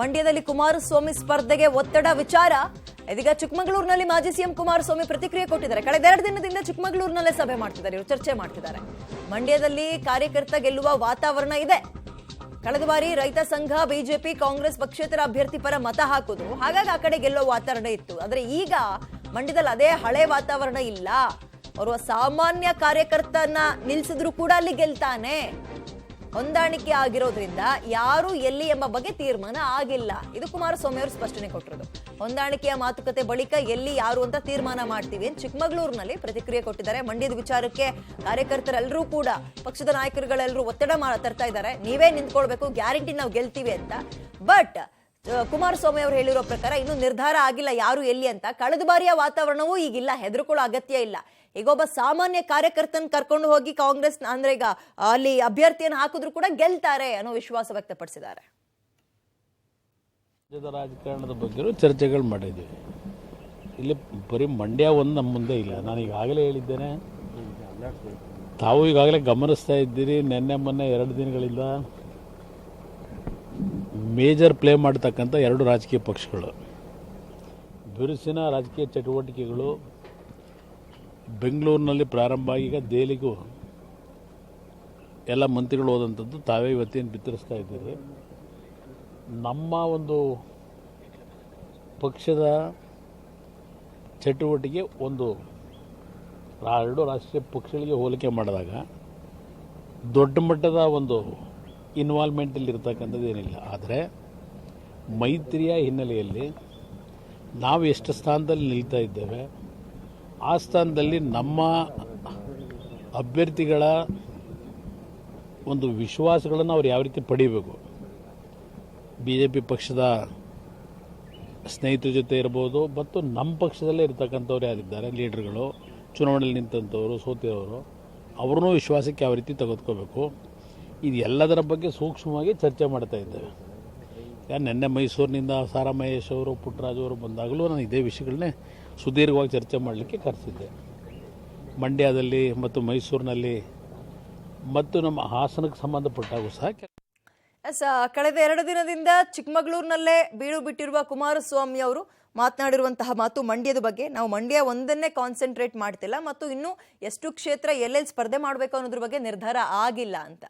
ಮಂಡ್ಯದಲ್ಲಿ ಕುಮಾರಸ್ವಾಮಿ ಸ್ಪರ್ಧೆಗೆ ಒತ್ತಡ ವಿಚಾರ. ಇದೀಗ ಚಿಕ್ಕಮಗಳೂರಿನಲ್ಲಿ ಮಾಜಿ ಸಿಎಂ ಕುಮಾರಸ್ವಾಮಿ ಪ್ರತಿಕ್ರಿಯೆ ಕೊಟ್ಟಿದ್ದಾರೆ. ಕಳೆದ ಎರಡು ದಿನದಿಂದ ಚಿಕ್ಕಮಗಳೂರಿನಲ್ಲೇ ಸಭೆ ಮಾಡ್ತಿದ್ದಾರೆ. ಇವರು ಚರ್ಚೆ ಮಾಡ್ತಿದ್ದಾರೆ. ಮಂಡ್ಯದಲ್ಲಿ ಕಾರ್ಯಕರ್ತ ಗೆಲ್ಲುವ ವಾತಾವರಣ ಇದೆ. ಕಳೆದ ಬಾರಿ ರೈತ ಸಂಘ, ಬಿಜೆಪಿ, ಕಾಂಗ್ರೆಸ್ ಪಕ್ಷೇತರ ಅಭ್ಯರ್ಥಿ ಪರ ಮತ ಹಾಕಿದ್ರು ಹಾಗಾಗಿ ಆ ಕಡೆ ಗೆಲ್ಲೋ ವಾತಾವರಣ ಇತ್ತು. ಆದ್ರೆ ಈಗ ಮಂಡ್ಯದಲ್ಲಿ ಅದೇ ಹಳೆ ವಾತಾವರಣ ಇಲ್ಲ. ಅವರು ಸಾಮಾನ್ಯ ಕಾರ್ಯಕರ್ತನ ನಿಲ್ಸಿದ್ರು ಕೂಡ ಅಲ್ಲಿ ಗೆಲ್ತಾನೆ. ಹೊಂದಾಣಿಕೆ ಆಗಿರೋದ್ರಿಂದ ಯಾರು ಎಲ್ಲಿ ಎಂಬ ಬಗ್ಗೆ ತೀರ್ಮಾನ ಆಗಿಲ್ಲ. ಇದು ಕುಮಾರಸ್ವಾಮಿ ಅವರು ಸ್ಪಷ್ಟನೆ ಕೊಟ್ಟಿರೋದು. ಹೊಂದಾಣಿಕೆಯ ಮಾತುಕತೆ ಬಳಿಕ ಎಲ್ಲಿ ಯಾರು ಅಂತ ತೀರ್ಮಾನ ಮಾಡ್ತೀವಿ ಅಂತ ಚಿಕ್ಕಮಗಳೂರಿನಲ್ಲಿ ಪ್ರತಿಕ್ರಿಯೆ ಕೊಟ್ಟಿದ್ದಾರೆ. ಮಂಡ್ಯದ ವಿಚಾರಕ್ಕೆ ಕಾರ್ಯಕರ್ತರೆಲ್ಲರೂ ಕೂಡ, ಪಕ್ಷದ ನಾಯಕರುಗಳೆಲ್ಲರೂ ಒತ್ತಡ ತರ್ತಾ ಇದ್ದಾರೆ. ನೀವೇ ನಿಂತ್ಕೊಳ್ಬೇಕು, ಗ್ಯಾರಂಟಿ ನಾವು ಗೆಲ್ತೀವಿ ಅಂತ. ಬಟ್ ಕುಮಾರಸ್ವಾಮಿ ಅವರು ಹೇಳಿರೋ ಪ್ರಕಾರ ಇನ್ನೂ ನಿರ್ಧಾರ ಆಗಿಲ್ಲ ಯಾರು ಎಲ್ಲಿ ಅಂತ. ಕಳೆದ ಬಾರಿಯ ವಾತಾವರಣವೂ ಈಗಿಲ್ಲ, ಹೆದರ್ಕೊಳ್ಳೋ ಅಗತ್ಯ ಇಲ್ಲ. ಈಗ ಒಬ್ಬ ಸಾಮಾನ್ಯ ಕಾರ್ಯಕರ್ತನ ಕರ್ಕೊಂಡು ಹೋಗಿ ಕಾಂಗ್ರೆಸ್ ಅಂದ್ರೆ ಈಗ ಅಲ್ಲಿ ಅಭ್ಯರ್ಥಿಯನ್ನು ಹಾಕಿದ್ರು ಕೂಡ ಗೆಲ್ತಾರೆ ಅನ್ನೋ ವಿಶ್ವಾಸ ವ್ಯಕ್ತಪಡಿಸಿದ್ದಾರೆ. ರಾಜ್ಯದ ರಾಜಕಾರಣದ ಬಗ್ಗೆ ಚರ್ಚೆಗಳು ಮಾಡಿದ್ದೀವಿ. ಇಲ್ಲಿ ಬರೀ ಮಂಡ್ಯ ಒಂದು ನಮ್ಮ ಮುಂದೆ ಇಲ್ಲ. ನಾನು ಈಗಾಗಲೇ ಹೇಳಿದ್ದೇನೆ. ತಾವು ಈಗಾಗಲೇ ಗಮನಿಸ್ತಾ ಇದ್ದೀರಿ. ನಿನ್ನೆ, ಮೊನ್ನೆ ಎರಡು ದಿನಗಳಿಂದ ಮೇಜರ್ ಪ್ಲೇ ಮಾಡ್ತಕ್ಕಂಥ ಎರಡು ರಾಜಕೀಯ ಪಕ್ಷಗಳು. ಬಿರುಸಿನ ರಾಜಕೀಯ ಚಟುವಟಿಕೆಗಳು ಬೆಂಗಳೂರಿನಲ್ಲಿ ಪ್ರಾರಂಭ. ಈಗ ದೆಹಲಿಗೂ ಎಲ್ಲ ಮಂತ್ರಿಗಳು ಹೋದಂಥದ್ದು ತಾವೇ ಇವತ್ತೇನು ಬಿತ್ತರಿಸ್ತಾ ಇದ್ದೀರಿ. ನಮ್ಮ ಒಂದು ಪಕ್ಷದ ಚಟುವಟಿಕೆ ಒಂದು ಎರಡು ರಾಷ್ಟ್ರೀಯ ಪಕ್ಷಗಳಿಗೆ ಹೋಲಿಕೆ ಮಾಡಿದಾಗ ದೊಡ್ಡ ಮಟ್ಟದ ಒಂದು ಇನ್ವಾಲ್ವ್ಮೆಂಟಲ್ಲಿರ್ತಕ್ಕಂಥದ್ದು ಏನಿಲ್ಲ. ಆದರೆ ಮೈತ್ರಿಯ ಹಿನ್ನೆಲೆಯಲ್ಲಿ ನಾವು ಎಷ್ಟು ಸ್ಥಾನದಲ್ಲಿ ನಿಲ್ತಾ ಇದ್ದೇವೆ ಆ ಸ್ಥಾನದಲ್ಲಿ ನಮ್ಮ ಅಭ್ಯರ್ಥಿಗಳ ಒಂದು ವಿಶ್ವಾಸಗಳನ್ನು ಅವ್ರು ಯಾವ ರೀತಿ ಪಡೀಬೇಕು? ಬಿ ಜೆ ಪಿ ಪಕ್ಷದ ಸ್ನೇಹಿತರ ಜೊತೆ ಇರ್ಬೋದು, ಮತ್ತು ನಮ್ಮ ಪಕ್ಷದಲ್ಲೇ ಇರ್ತಕ್ಕಂಥವ್ರು ಯಾರಿದ್ದಾರೆ, ಲೀಡರ್ಗಳು, ಚುನಾವಣೆಯಲ್ಲಿ ನಿಂತಂಥವ್ರು ಸೋತಿರೋರು ಅವ್ರನ್ನೂ ವಿಶ್ವಾಸಕ್ಕೆ ಯಾವ ರೀತಿ ತೆಗೆದುಕೋಬೇಕು ಇದೆಲ್ಲದರ ಬಗ್ಗೆ ಸೂಕ್ಷ್ಮವಾಗಿ ಚರ್ಚೆ ಮಾಡ್ತಾ ಇದ್ದೇವೆ. ನಿನ್ನೆ ಮೈಸೂರಿನಿಂದ ಸಾರಾ ಮಹೇಶ್ ಅವರು, ಪುಟ್ಟರಾಜು ಅವರು ಬಂದಾಗಲೂ ನಾನು ಇದೇ ವಿಷಯಗಳನ್ನೇ ಸುದೀರ್ಘವಾಗಿ ಚರ್ಚೆ ಮಾಡಲಿಕ್ಕೆ ಕರೆಸಿದ್ದೆ ಮಂಡ್ಯದಲ್ಲಿ ಮತ್ತು ಮೈಸೂರಿನಲ್ಲಿ ಮತ್ತು ನಮ್ಮ ಹಾಸನಕ್ಕೆ ಸಂಬಂಧಪಟ್ಟಾಗೂ ಸಹ ಎಸ್ ಕಳೆದ ಎರಡು ದಿನದಿಂದ ಚಿಕ್ಕಮಗಳೂರಿನಲ್ಲೇ ಬೀಳು ಬಿಟ್ಟಿರುವ ಕುಮಾರಸ್ವಾಮಿ ಅವರು ಮಾತನಾಡಿರುವಂತಹ ಮಾತು ಮಂಡ್ಯದ ಬಗ್ಗೆ. ನಾವು ಮಂಡ್ಯ ಒಂದನ್ನೇ ಕಾನ್ಸಂಟ್ರೇಟ್ ಮಾಡ್ತಿಲ್ಲ, ಮತ್ತು ಇನ್ನು ಎಷ್ಟು ಕ್ಷೇತ್ರ ಎಲ್ಲೆಲ್ಲಿ ಸ್ಪರ್ಧೆ ಮಾಡಬೇಕು ಅನ್ನೋದ್ರ ಬಗ್ಗೆ ನಿರ್ಧಾರ ಆಗಿಲ್ಲ ಅಂತ.